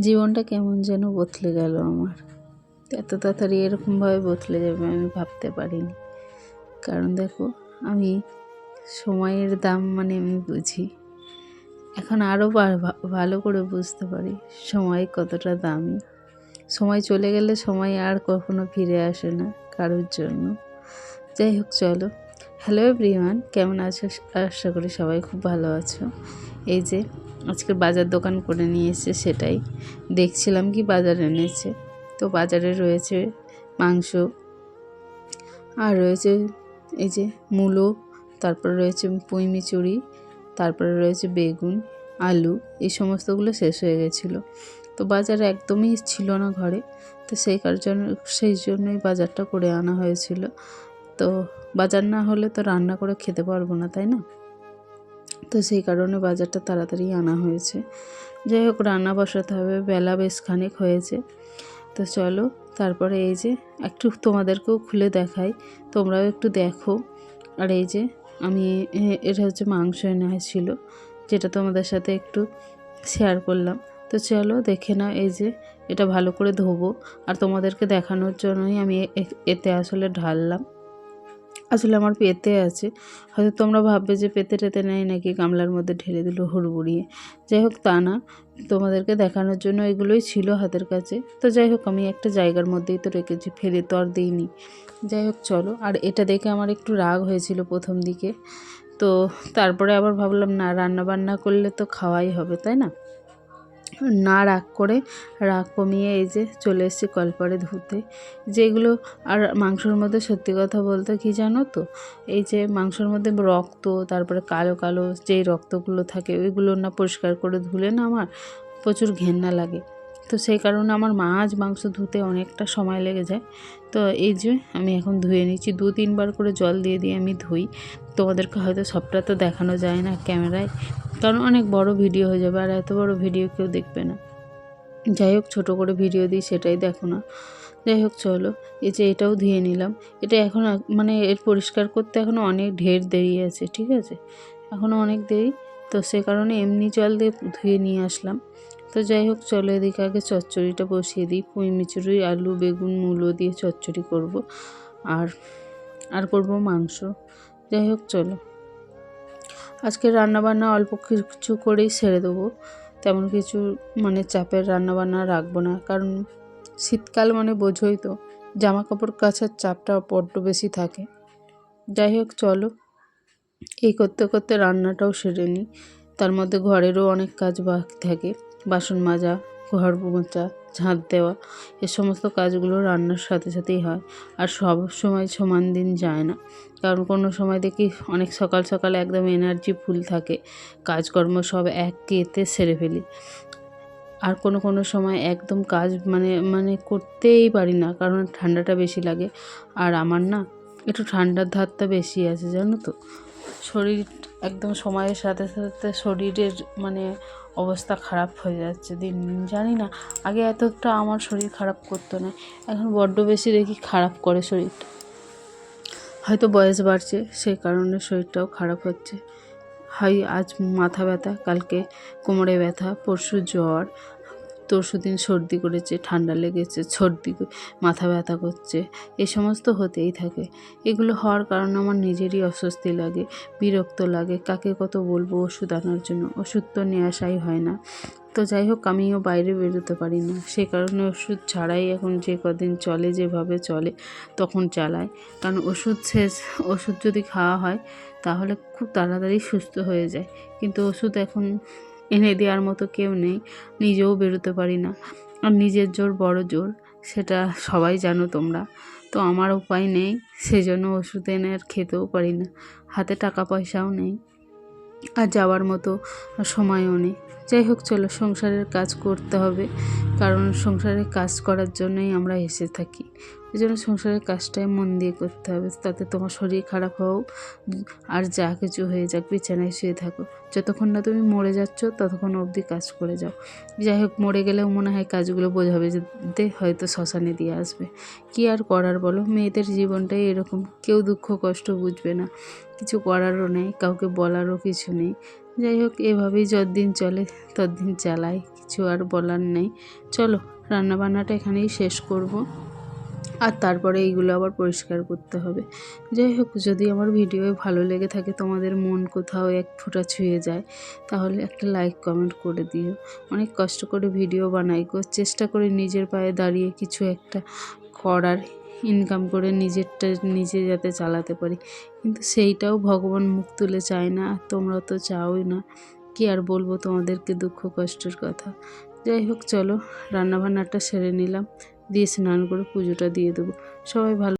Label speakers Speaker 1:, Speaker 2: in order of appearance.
Speaker 1: জীবনটা কেমন যেন বদলে গেল আমার। এত তাড়াতাড়ি এরকমভাবে বদলে যাবে আমি ভাবতে পারিনি। কারণ দেখো, আমি সময়ের দাম মানে আমি বুঝি। এখন আরও ভালো করে বুঝতে পারি সময় কতটা দামি। সময় চলে গেলে সময় আর কখনো ফিরে আসে না কারোর জন্য। যাই হোক, চলো। হ্যালো এভরিওয়ান কেমন আছো? আশা করি সবাই খুব ভালো আছো। এই যে আজকে বাজার দোকান করে নিয়ে এসছে সেটাই। দেখছিলাম কি বাজার এনেছে। তো বাজারে রয়েছে মাংস, আর রয়েছে এই যে মূলো, তারপরে রয়েছে পুঁই মিচুরি তারপরে রয়েছে বেগুন, আলু, এই সমস্তগুলো শেষ হয়ে গেছিল। তো বাজার একদমই ছিল না ঘরে। তো সেই কারণ, সেই জন্যই বাজারটা করে আনা হয়েছিল। তো বাজার না হলে তো রান্না করে খেতে পারব না, তাই না? তো সেই কারণে বাজারটা তাড়াতাড়ি আনা হয়েছে। যাই হোক, রান্না বসাতে হবে, বেলা বেশ খানিক হয়েছে। তো চলো, তারপরে এই যে একটু তোমাদেরকেও খুলে দেখাই, তোমরাও একটু দেখো। আর এই যে আমি এটা হচ্ছে মাংস এনে ছিল, যেটা তোমাদের সাথে একটু শেয়ার করলাম। তো চলো, দেখে নাও এই যে এটা ভালো করে ধোবো। আর তোমাদেরকে দেখানোর জন্যই আমি এতে আসলে ঢাললাম। আসলে আমার পেতে আছে। হয়তো তোমরা ভাববে যে পেতে টেতে নেয় নাকি গামলার মধ্যে ঢেলে দিল হুড়বুড়িয়ে যাই হোক, তা না। তোমাদেরকে দেখানোর জন্য এগুলোই ছিল হাতের কাছে। তো যাই হোক, আমি একটা জায়গার মধ্যেই তো রেখেছি, ফেলে তো আর দিইনি। যাই হোক, চলো। আর এটা দেখে আমার একটু রাগ হয়েছিল প্রথম দিকে। তো তারপরে আবার ভাবলাম, না রান্না বান্না করলে তো খাওয়াই হবে, তাই না? না রাগ করে, রাগ কমিয়ে এই যে চলে এসেছি কলপারে ধুতে। যেগুলো আর মাংসর মধ্যে সত্যি কথা বলতে কি জানো তো? এই যে মাংসর মধ্যে রক্ত, তারপরে কালো কালো যেই রক্তগুলো থাকে, ওইগুলো না পরিষ্কার করে ধুলে না আমার প্রচুর ঘেন্না লাগে। তো সেই কারণে আমার মাছ মাংস ধুতে অনেকটা সময় লেগে যায়। তো এই যে আমি এখন ধুয়ে নিচ্ছি দু তিনবার করে জল দিয়ে দিয়ে আমি ধুই। তোমাদেরকে হয়তো সবটা তো দেখানো যায় না ক্যামেরায়, কারণ অনেক বড় ভিডিও হয়ে যাবে আর এত বড় ভিডিও কেউ দেখবে না। যাই হোক, ছোটো করে ভিডিও দিই, সেটাই দেখো না। যাই হোক, চলো। এই যে এটাও ধুয়ে নিলাম। এটা এখন মানে এর পরিষ্কার করতে এখনও অনেক ঢের দেরি আছে, ঠিক আছে? এখনও অনেক দেরি। তো সে কারণে এমনি জল দিয়ে ধুয়ে নিয়ে আসলাম। তো যাই হোক, চলো এদিকে আগে চচ্চড়িটা বসিয়ে দিই। পুঁই মিচুরি আলু, বেগুন, মূলো দিয়ে চচ্চড়ি করব। আর আর করব মাংস। যাই হোক, চলো। আজকে রান্নাবান্না অল্প কিছু করেই সেরে দেবো। তেমন কিছু মানে চাপের রান্নাবান্না রাখব না। কারণ শীতকাল মানে বোঝোই তো জামা কাপড় কাচার চাপটা বড্ড বেশি থাকে। যাই হোক, চলো। এই করতে করতে রান্নাটাও সেরে নিই। তার মধ্যে ঘরেরও অনেক কাজ বাকি থাকে। বাসন মাজা, ঘর মোচা ঝাঁট দেওয়া, এ সমস্ত কাজগুলো রান্নার সাথে সাথেই হয়। আর সব সময় সমান দিন যায় না। কারণ কোনো সময় দেখি অনেক সকাল সকাল একদম এনার্জি ফুল থাকে। কাজকর্ম সব এক কেতে সেরে ফেলি। আর কোনো কোনো সময় একদম কাজ মানে মানে করতেই পারি না কারণ ঠান্ডাটা বেশি লাগে। আর আমার না একটু ঠান্ডার ধারটা বেশি আছে, জানো তো? শরীর একদম সময়ের সাথে সাথে শরীরের মানে অবস্থা খারাপ হয়ে যাচ্ছে, দিন জানি না, আগে এতটা আমার শরীর খারাপ করতো না, এখন বড্ড বেশি দেখি খারাপ করে শরীরটা। হয়তো বয়স বাড়ছে, সেই কারণে শরীরটাও খারাপ হচ্ছে। হয় আজ মাথা ব্যথা, কালকে কোমরে ব্যথা, পরশু জ্বর তরশু দিন সর্দি করেছে, ঠান্ডা লেগেছে, সর্দি মাথা ব্যথা করছে, এ সমস্ত হতেই থাকে। এগুলো হওয়ার কারণে আমার নিজেরই অস্বস্তি লাগে, বিরক্ত লাগে। কাকে কত বলব ওষুধ আনার জন্য? ওষুধ তো নিয়ে আসাই হয় না। তো যাই হোক, আমিও বাইরে বেরোতে পারি না। সে কারণে ওষুধ ছাড়াই এখন যে কদিন চলে, যেভাবে চলে, তখন চালায় কারণ ওষুধ শেষ, ওষুধ যদি খাওয়া হয়, তাহলে খুব তাড়াতাড়ি সুস্থ হয়ে যায়। কিন্তু ওষুধ এখন এনে দেওয়ার মতো কেউ নেই, নিজেও বেরোতে পারি না। আর নিজের জোর বড় জোর, সেটা সবাই জানো তোমরা। তো আমার উপায় নেই, সেজন্য ওষুধ এনে আর খেতেও পারি না। হাতে টাকা পয়সাও নেই, আর যাওয়ার মতো সময়ও নেই। যাই হোক, চলো সংসারের কাজ করতে হবে, কারণ সংসারের কাজ করার জন্যই আমরা এসে থাকি। এই জন্য সংসারের কাজটাই মন দিয়ে করতে হবে, তাতে তোমার শরীর খারাপ হোক আর যা কিছু হয়ে যাক, বিছানায় শুয়ে থাকো। যতক্ষণ না তুমি মরে যাচ্ছ, ততক্ষণ অবধি কাজ করে যাও। যাই হোক, মরে গেলেও মনে হয় কাজগুলো বোঝাবে যে হয়তো শ্মশানে দিয়ে আসবে। কি আর করার বলো? মেয়েদের জীবনটাই এরকম, কেউ দুঃখ কষ্ট বুঝবে না। কিছু করারও নেই, কাউকে বলারও কিছু নেই। যাই হোক, এভাবেই যতদিন চলে, ততদিন চালাই, কিছু আর বলার নেই। চলো, রান্নাবান্নাটা এখানেই শেষ করব। আর তারপরে এইগুলো আবার পরিষ্কার করতে হবে। যাই হোক, যদি আমার ভিডিও ভালো লেগে থাকে, তোমাদের মন কোথাও এক ফোঁটা ছুঁয়ে যায়, তাহলে একটা লাইক কমেন্ট করে দিও। অনেক কষ্ট করে ভিডিও বানাই চেষ্টা করি নিজের পায়ে দাঁড়িয়ে কিছু একটা করার ইনকাম করে নিজেরটা, নিজে যাতে চালাতে পারি। কিন্তু সেইটাও ভগবান মুখ তুলে চায় না, আর তোমরা তো চাওই না। কি আর বলব তোমাদেরকে দুঃখ কষ্টের কথা। যাই হোক, চলো, রান্নাবান্নাটা সেরে নিলাম। দিয়ে স্নান করে পুজোটা দিয়ে দেবো। সবাই ভালো